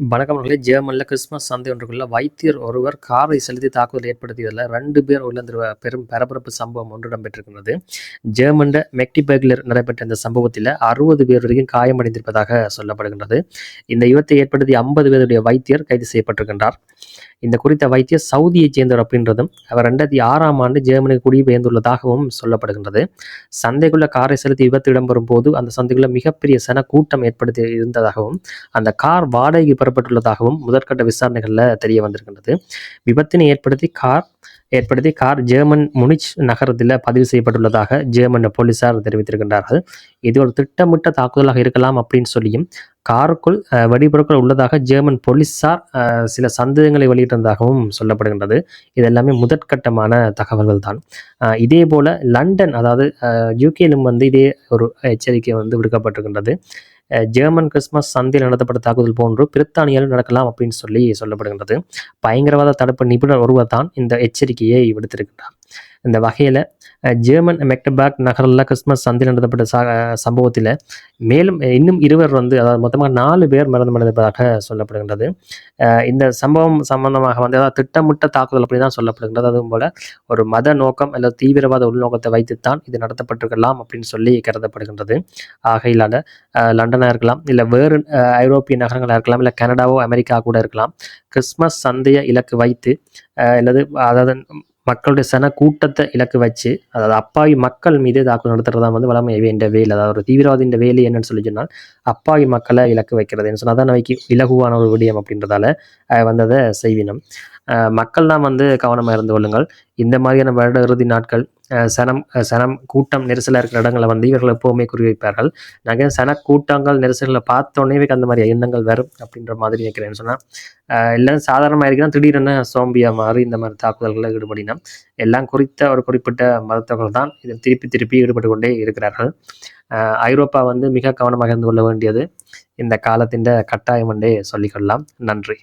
வணக்கம் ஜெர்மனில் கிறிஸ்மஸ் சந்தை ஒன்றுக்குள்ள வைத்தியர் ஒருவர் காரை செலுத்தி தாக்குதல் ஏற்படுத்தியதில் ரெண்டு பேர் உள்ள பெரும் பரபரப்பு சம்பவம் ஒன்று இடம்பெற்றிருக்கிறது ஜெர்மனில் மெக்டிபர்கில் நடைபெற்ற இந்த சம்பவத்தில் அறுபது பேர் வரைக்கும் காயமடைந்திருப்பதாக சொல்லப்படுகின்றது. இந்த விபத்தை ஏற்படுத்தி ஐம்பது பேருடைய வைத்தியர் கைது செய்யப்பட்டிருக்கின்றார். இந்த குறித்த வைத்தியர் சவுதியைச் சேர்ந்தவர் அப்படின்றதும் அவர் ரெண்டாயிரத்தி ஆறாம் ஆண்டு ஜெர்மனி குடிபெயர்ந்துள்ளதாகவும் சொல்லப்படுகின்றது. சந்தைக்குள்ள காரை செலுத்தி விபத்து இடம்பெறும் போது அந்த சந்தைக்குள்ள மிகப்பெரிய சன கூட்டம் ஏற்படுத்தி இருந்ததாகவும் அந்த கார் வாடகைக்கு பெறப்பட்டுள்ளதாகவும் முதற்கட்ட விசாரணைகளில் தெரிய வந்திருக்கின்றது. விபத்தினை ஏற்படுத்தி கார் ஏற்படுத்தி கார் ஜெர்மன் முனிச் நகரத்தில் பதிவு செய்யப்பட்டுள்ளதாக ஜெர்மன் போலீசார் தெரிவித்திருக்கின்றார்கள். இது ஒரு திட்டமிட்ட தாக்குதலாக இருக்கலாம் அப்படின்னு சொல்லியும் காருக்குள் வெடிபொருட்கள் உள்ளதாக ஜெர்மன் போலீஸார் சில சந்தேகங்களை வெளியிட்டிருந்ததாகவும் சொல்லப்படுகின்றது. இது எல்லாமே முதற்கட்டமான தகவல்கள் தான் இதே போல் லண்டன் அதாவது யூகேலும் வந்து இதே ஒரு எச்சரிக்கை வந்து விடுக்கப்பட்டிருக்கின்றது. ஜெர்மன் கிறிஸ்மஸ் சந்தையில் நடத்தப்பட்ட தாக்குதல் போன்று பிரித்தானியாவில் நடக்கலாம் அப்படின்னு சொல்லி சொல்லப்படுகின்றது. பயங்கரவாத தடுப்பு நிபுணர் ஒருவர் தான் இந்த எச்சரிக்கையை விடுத்திருக்கின்றார். இந்த வகையில் ஜெர்மன் மெக்டபாக் நகரில் கிறிஸ்மஸ் சந்தையில் நடத்தப்பட்ட ச சம்பவத்தில் மேலும் இன்னும் இருவர் வந்து அதாவது மொத்தமாக நாலு பேர் மரணம் சொல்லப்படுகின்றது. இந்த சம்பவம் சம்பந்தமாக வந்து அதாவது திட்டமிட்ட தாக்குதல் அப்படி தான் சொல்லப்படுகின்றது. அதுவும் போல் ஒரு மத நோக்கம் அல்லது தீவிரவாத உள்நோக்கத்தை வைத்துத்தான் இது நடத்தப்பட்டிருக்கலாம் அப்படின்னு சொல்லி கருதப்படுகின்றது. ஆகையிலான லண்டனாக இருக்கலாம் இல்லை வேறு ஐரோப்பிய நகரங்களாக இருக்கலாம் இல்லை கனடாவோ அமெரிக்கா கூட இருக்கலாம் கிறிஸ்மஸ் சந்தையை இலக்கு வைத்து அல்லது அதாவது மக்களுடைய சன கூட்டத்தை இலக்கு வச்சு அதாவது அப்பாவி மக்கள் மீது தாக்குதல் நடத்துறதா வந்து வளமை வேண்ட வேலை அதாவது ஒரு தீவிரவாதியின் வேலை என்னன்னு சொல்லி சொன்னால் அப்பாவி மக்களை இலக்கு வைக்கிறதுன்னு சொன்னால் தான் வைக்க இலகுவான ஒரு விடயம் அப்படின்றதால வந்ததை செய்வினம். மக்கள் தான் வந்து கவனமாக இருந்து கொள்ளுங்கள். இந்த மாதிரியான வருட இறுதி நாட்கள் சனம் சனம் கூட்டம் நெரிசலாக இருக்கிற இடங்களை வந்து இவர்கள் எப்போவுமே குறிவைப்பார்கள். நாங்கள் சன கூட்டங்கள் நெரிசலில் பார்த்தோன்னே அந்த மாதிரி எண்ணங்கள் வரும் அப்படின்ற மாதிரி நினைக்கிறேன்னு சொன்னால் இல்லை சாதாரணமாக இருக்குன்னா திடீரென சோம்பியா மாறி இந்த மாதிரி தாக்குதல்களில் ஈடுபடினா எல்லாம் குறித்த ஒரு குறிப்பிட்ட மதத்தவர்கள் தான் இதில் திருப்பி திருப்பி ஈடுபட்டு கொண்டே இருக்கிறார்கள். ஐரோப்பா வந்து மிக கவனமாக இருந்து கொள்ள வேண்டியது இந்த காலத்தின் கட்டாயம் என்றே சொல்லிக்கொள்ளலாம் நன்றி.